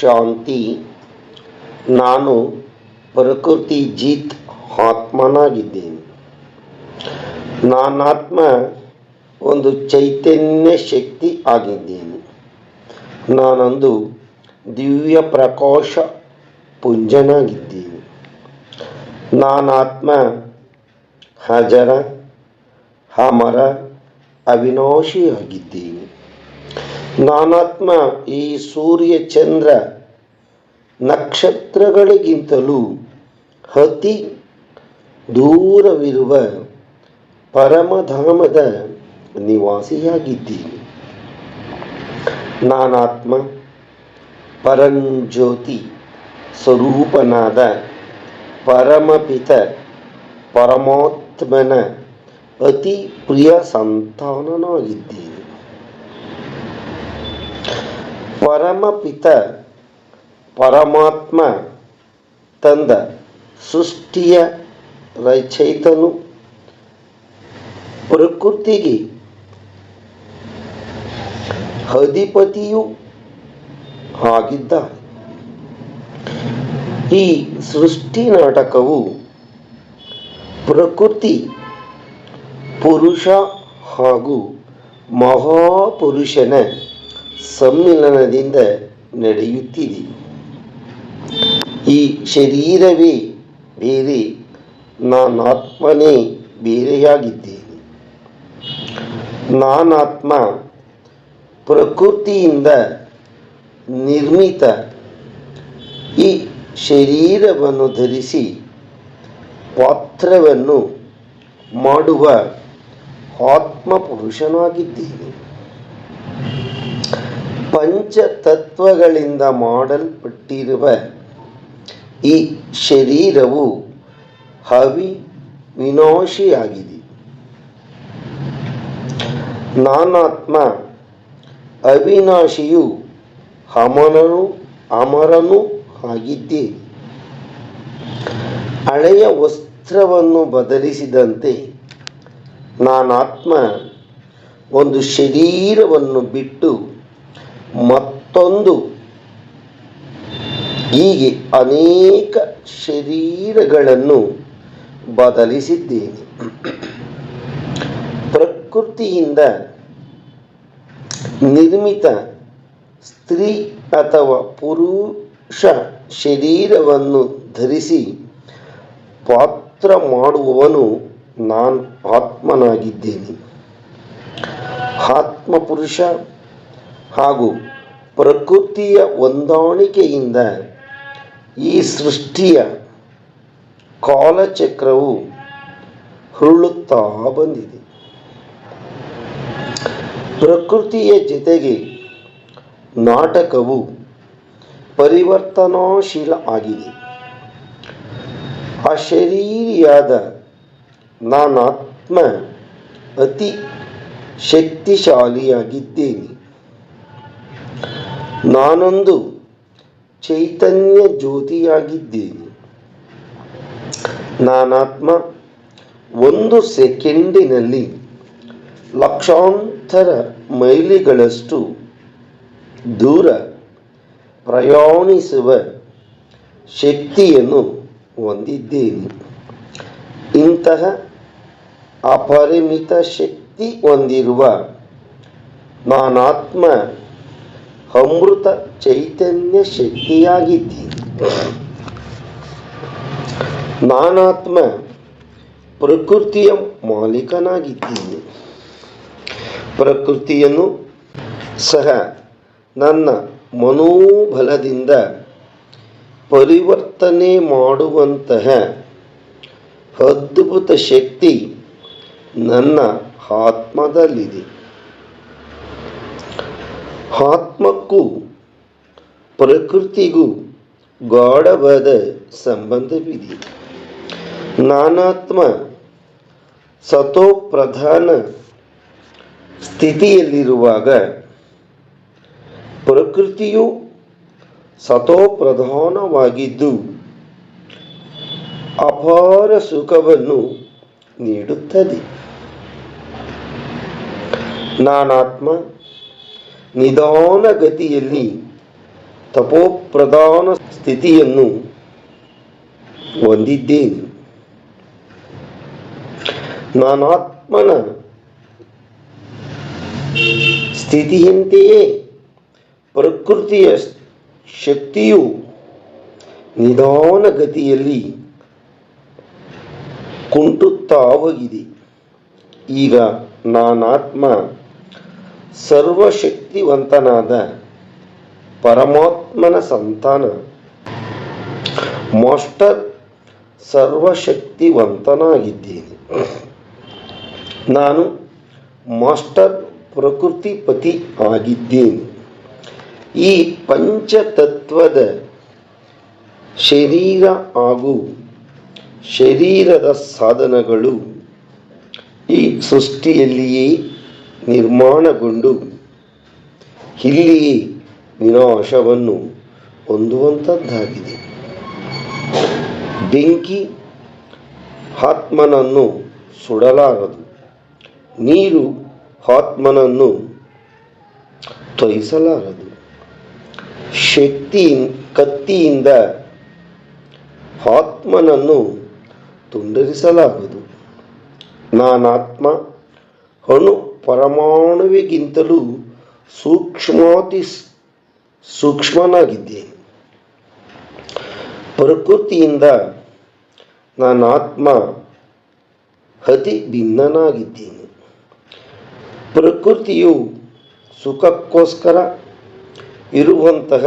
ಶಾಂತಿ. ನಾನು ಪ್ರಕೃತಿ ಜೀತ್ ಆತ್ಮನಾಗಿದ್ದೇನೆ. ನಾನಾತ್ಮ ಒಂದು ಚೈತನ್ಯ ಶಕ್ತಿ ಆಗಿದ್ದೇನೆ. ನಾನೊಂದು ದಿವ್ಯ ಪ್ರಕಾಶ ಪುಂಜನಾಗಿದ್ದೇನೆ. ನಾನಾತ್ಮ ಹಜರ ಹಮರ ಅವಿನಾಶಿಯಾಗಿದ್ದೇನೆ ನಾನಾತ್ಮ ಈ ಸೂರ್ಯ ಚಂದ್ರ ನಕ್ಷತ್ರಗಳಿಗಿಂತಲೂ ಅತಿ ದೂರವಿರುವ ಪರಮಧಾಮದ ನಿವಾಸಿಯಾಗಿದ್ದೀನಿ. ನಾನಾತ್ಮ ಪರಂಜ್ಯೋತಿ ಸ್ವರೂಪನಾದ ಪರಮಪಿತ ಪರಮಾತ್ಮನ ಅತಿ ಪ್ರಿಯ ಸಂತಾನನಾಗಿದ್ದೀನಿ. ಪರಮಪಿತ ಪರಮಾತ್ಮ ತಂದ ಸೃಷ್ಟಿಯ ರಚಯಿತನು ಪ್ರಕೃತಿಗೆ ಅಧಿಪತಿಯೂ ಆಗಿದ್ದ. ಈ ಸೃಷ್ಟಿ ನಾಟಕವು ಪ್ರಕೃತಿ, ಪುರುಷ ಹಾಗೂ ಮಹಾಪುರುಷನ ಸಮ್ಮಿಲನದಿಂದ ನಡೆಯುತ್ತಿದೆ. ಈ ಶರೀರವೇ ಬೇರೆ, ನಾನಾತ್ಮನೇ ಬೇರೆಯಾಗಿದ್ದೇನೆ. ನಾನಾತ್ಮ ಪ್ರಕೃತಿಯಿಂದ ನಿರ್ಮಿತ ಈ ಶರೀರವನ್ನು ಧರಿಸಿ ಪಾತ್ರವನ್ನು ಮಾಡುವ ಆತ್ಮ ಪುರುಷನಾಗಿದ್ದೇನೆ ಪಂಚತತ್ವಗಳಿಂದ ಮಾಡಲ್ಪಟ್ಟಿರುವ ಈ ಶರೀರವು ಹವಿ ವಿನಾಶಿಯಾಗಿದೆ. ನಾನಾತ್ಮ ಅವಿನಾಶಿಯು ಅಮರನು ಅಮರನು ಆಗಿದ್ದೆ. ಹಳೆಯ ವಸ್ತ್ರವನ್ನು ಬದಲಿಸಿದಂತೆ ನಾನಾತ್ಮ ಒಂದು ಶರೀರವನ್ನು ಬಿಟ್ಟು ಮತ್ತೊಂದು. ಹೀಗೆ ಅನೇಕ ಶರೀರಗಳನ್ನು ಬದಲಿಸಿದ್ದೇನೆ. ಪ್ರಕೃತಿಯಿಂದ ನಿರ್ಮಿತ ಸ್ತ್ರೀ ಅಥವಾ ಪುರುಷ ಶರೀರವನ್ನು ಧರಿಸಿ ಪಾತ್ರ ಮಾಡುವವನು ನಾನು ಆತ್ಮನಾಗಿದ್ದೇನೆ. ಆತ್ಮಪುರುಷ ಹಾಗೂ ಪ್ರಕೃತಿಯ ಹೊಂದಾಣಿಕೆಯಿಂದ ಈ ಸೃಷ್ಟಿಯ ಕಾಲಚಕ್ರವು ಹುರುಳುತ್ತಾ ಬಂದಿದೆ. ಪ್ರಕೃತಿಯ ಜೊತೆಗೆ ನಾಟಕವು ಪರಿವರ್ತನಾಶೀಲ ಆಗಿದೆ. ಅಶರೀರಿಯಾದ ನಾನಾತ್ಮ ಅತಿ ಶಕ್ತಿಶಾಲಿಯಾಗಿದ್ದೇನೆ. ನಾನೊಂದು ಚೈತನ್ಯ ಜ್ಯೋತಿಯಾಗಿದ್ದೇನೆ. ನಾನಾತ್ಮ ಒಂದು ಸೆಕೆಂಡಿನಲ್ಲಿ ಲಕ್ಷಾಂತರ ಮೈಲಿಗಳಷ್ಟು ದೂರ ಪ್ರಯಾಣಿಸುವ ಶಕ್ತಿಯನ್ನು ಹೊಂದಿದ್ದೇನೆ. ಇಂತಹ ಅಪರಿಮಿತ ಶಕ್ತಿ ಹೊಂದಿರುವ ನಾನಾತ್ಮ ಅಮೃತ ಚೈತನ್ಯ ಶಕ್ತಿಯಾಗಿದ್ದೀನಿ ನಾನಾತ್ಮ ಪ್ರಕೃತಿಯ ಮಾಲೀಕನಾಗಿದ್ದೀನಿ ಪ್ರಕೃತಿಯನ್ನು ಸಹ ನನ್ನ ಮನೋಬಲದಿಂದ ಪರಿವರ್ತನೆ ಮಾಡುವಂತಹ ಅದ್ಭುತ ಶಕ್ತಿ ನನ್ನ ಆತ್ಮದಲ್ಲಿದೆ. ಆತ್ಮಕ್ಕೂ ಪ್ರಕೃತಿಗೂ ಗಾಢವಾದ ಸಂಬಂಧವಿದೆ. ನಾನಾತ್ಮ ಸತೋಪ್ರಧಾನ ಸ್ಥಿತಿಯಲ್ಲಿರುವಾಗ ಪ್ರಕೃತಿಯು ಸತೋಪ್ರಧಾನವಾಗಿದ್ದು ಅಪಾರ ಸುಖವನ್ನು ನೀಡುತ್ತದೆ. ನಾನಾತ್ಮ ನಿಧಾನಗತಿಯಲ್ಲಿ ತಪೋಪ್ರಧಾನ ಸ್ಥಿತಿಯನ್ನು ಹೊಂದಿದ್ದೇನೆ. ನಾನಾತ್ಮನ ಸ್ಥಿತಿಯಂತೆಯೇ ಪ್ರಕೃತಿಯ ಶಕ್ತಿಯು ನಿಧಾನಗತಿಯಲ್ಲಿ ಕುಂಟುತ್ತಾ ಹೋಗಿದೆ. ಈಗ ನಾನಾತ್ಮ ಸರ್ವಶಕ್ತಿವಂತನಾದ ಪರಮಾತ್ಮನ ಸಂತಾನ. ಮಾಸ್ಟರ್ ಸರ್ವಶಕ್ತಿವಂತನಾಗಿದ್ದೇನೆ. ನಾನು ಮಾಸ್ಟರ್ ಪ್ರಕೃತಿಪತಿ ಆಗಿದ್ದೇನೆ. ಈ ಪಂಚತತ್ವದ ಶರೀರ ಹಾಗೂ ಶರೀರದ ಸಾಧನಗಳು ಈ ಸೃಷ್ಟಿಯಲ್ಲಿಯೇ ನಿರ್ಮಾಣಗೊಂಡು ಇಲ್ಲಿಯೇ ವಿನಾಶವನ್ನು ಹೊಂದುವಂಥದ್ದಾಗಿದೆ ಬೆಂಕಿ ಆತ್ಮನನ್ನು ಸುಡಲಾರದು. ನೀರು ಆತ್ಮನನ್ನು ತೊಯಿಸಲಾರದು. ಶಕ್ತಿ ಕತ್ತಿಯಿಂದ ಆತ್ಮನನ್ನು ತುಂಡರಿಸಲಾಗದು ನಾನಾತ್ಮ ಅಣು ಪರಮಾಣುವಿಗಿಂತಲೂ ಸೂಕ್ಷ್ಮಾತಿ ಸೂಕ್ಷ್ಮನಾಗಿದ್ದೇನೆ. ಪ್ರಕೃತಿಯಿಂದ ನಾನು ಆತ್ಮ ಅತಿ ಭಿನ್ನನಾಗಿದ್ದೇನೆ ಪ್ರಕೃತಿಯು ಸುಖಕ್ಕೋಸ್ಕರ ಇರುವಂತಹ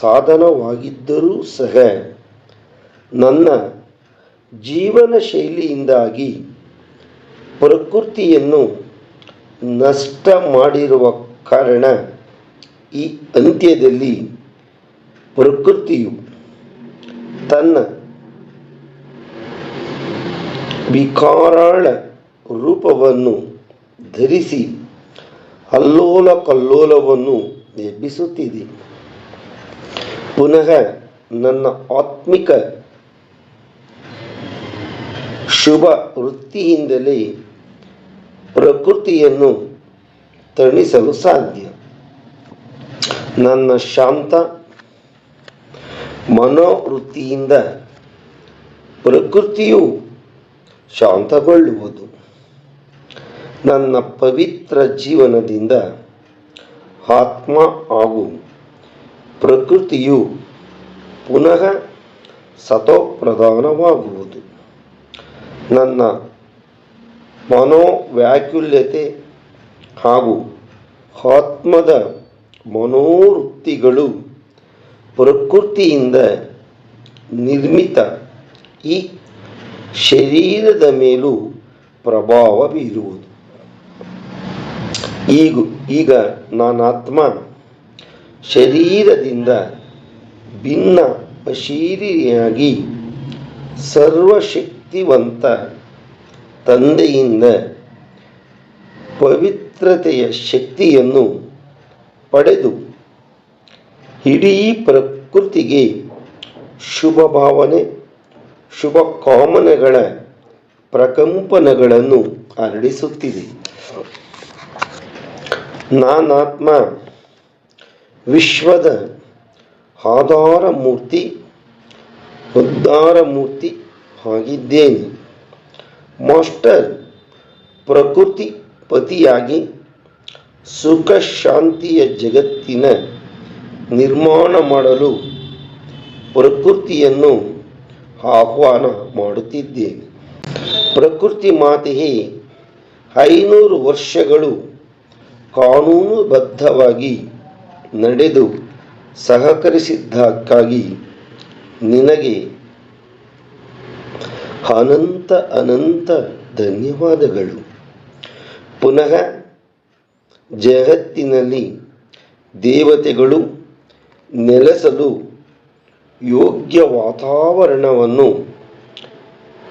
ಸಾಧನವಾಗಿದ್ದರೂ ಸಹ ನನ್ನ ಜೀವನ ಶೈಲಿಯಿಂದಾಗಿ ಪ್ರಕೃತಿಯನ್ನು ನಷ್ಟ ಮಾಡಿರುವ ಕಾರಣ ಈ ಅಂತ್ಯದಲ್ಲಿ ಪ್ರಕೃತಿಯು ತನ್ನ ವಿಕಾರಾಳ ರೂಪವನ್ನು ಧರಿಸಿ ಅಲ್ಲೋಲ ಕಲ್ಲೋಲವನ್ನು ಎಬ್ಬಿಸುತ್ತಿದೆ ಪುನಃ ನನ್ನ ಆತ್ಮಿಕ ಶುಭ ವೃತ್ತಿಯಿಂದಲೇ ಪ್ರಕೃತಿಯನ್ನು ತಣಿಸಲು ಸಾಧ್ಯ. ನನ್ನ ಶಾಂತ ಮನೋವೃತ್ತಿಯಿಂದ ಪ್ರಕೃತಿಯು ಶಾಂತಗೊಳ್ಳುವುದು. ನನ್ನ ಪವಿತ್ರ ಜೀವನದಿಂದ ಆತ್ಮ ಹಾಗೂ ಪ್ರಕೃತಿಯು ಪುನಃ ಸತೋಪ್ರಧಾನವಾಗುವುದು. ನನ್ನ ಮನೋವ್ಯಾಕುಲ್ಯತೆ ಹಾಗೂ ಆತ್ಮದ ಮನೋವೃತ್ತಿಗಳು ಪ್ರಕೃತಿಯಿಂದ ನಿರ್ಮಿತ. ಈ ಶರೀರದ ಮೇಲೂ ಪ್ರಭಾವ ಬೀರುವುದು. ಈಗ ಈಗ ನಾನಾತ್ಮ ಶರೀರದಿಂದ ಭಿನ್ನ ಅಶೀರಿಯಾಗಿ ಸರ್ವಶಕ್ತಿವಂತ ತಂದೆಯಿಂದ ಪವಿತ್ರತೆಯ ಶಕ್ತಿಯನ್ನು ಪಡೆದು ಇಡೀ ಪ್ರಕೃತಿಗೆ ಶುಭ ಭಾವನೆ, ಶುಭ ಕಾಮನೆಗಳ ಪ್ರಕಂಪನಗಳನ್ನು ಹರಡಿಸುತ್ತಿದೆ. ನಾನಾತ್ಮ ವಿಶ್ವದ ಆಧಾರ ಮೂರ್ತಿ ಉದ್ಧಾರ ಮೂರ್ತಿ ಆಗಿದ್ದೇನೆ. ಮಾಸ್ಟರ್ ಪ್ರಕೃತಿ ಪತಿಯಾಗಿ ಸುಖ ಶಾಂತಿಯ ಜಗತ್ತಿನ ನಿರ್ಮಾಣ ಮಾಡಲು ಪ್ರಕೃತಿಯನ್ನು ಆಹ್ವಾನ ಮಾಡುತ್ತಿದ್ದೇನೆ. ಪ್ರಕೃತಿ ಮಾತೆಯೇ, ಐನೂರು ವರ್ಷಗಳು ಕಾನೂನುಬದ್ಧವಾಗಿ ನಡೆದು ಸಹಕರಿಸಿದ್ದಕ್ಕಾಗಿ ನಿನಗೆ ಅನಂತ ಅನಂತ ಧನ್ಯವಾದಗಳು. ಪುನಃ ಜಗತ್ತಿನಲ್ಲಿ ದೇವತೆಗಳು ನೆಲೆಸಲು ಯೋಗ್ಯ ವಾತಾವರಣವನ್ನು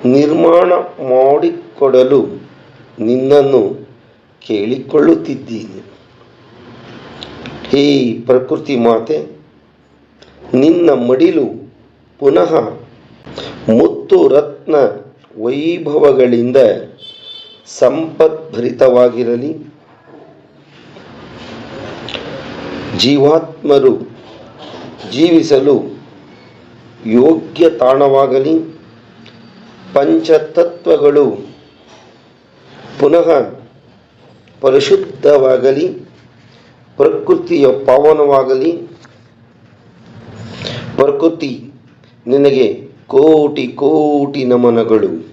ನಿರ್ಮಾಣ ಮಾಡಿಕೊಡಲು ನಿನ್ನನ್ನು ಕೇಳಿಕೊಳ್ಳುತ್ತಿದ್ದೀನಿ. ಹೇ ಪ್ರಕೃತಿ ಮಾತೆ, ನಿನ್ನ ಮಡಿಲು ಪುನಃ ಮುತ್ತು ರತ್ನ ವೈಭವಗಳಿಂದ ಸಂಪದ್ಭರಿತವಾಗಿರಲಿ. ಜೀವಾತ್ಮರು ಜೀವಿಸಲು ಯೋಗ್ಯ ತಾಣವಾಗಲಿ. ಪಂಚತತ್ವಗಳು ಪುನಃ ಪರಿಶುದ್ಧವಾಗಲಿ. ಪ್ರಕೃತಿಯ ಪಾವನವಾಗಲಿ. ಪ್ರಕೃತಿ ನಿನಗೆ ಕೋಟಿ ಕೋಟಿ ನಮನಗಳು.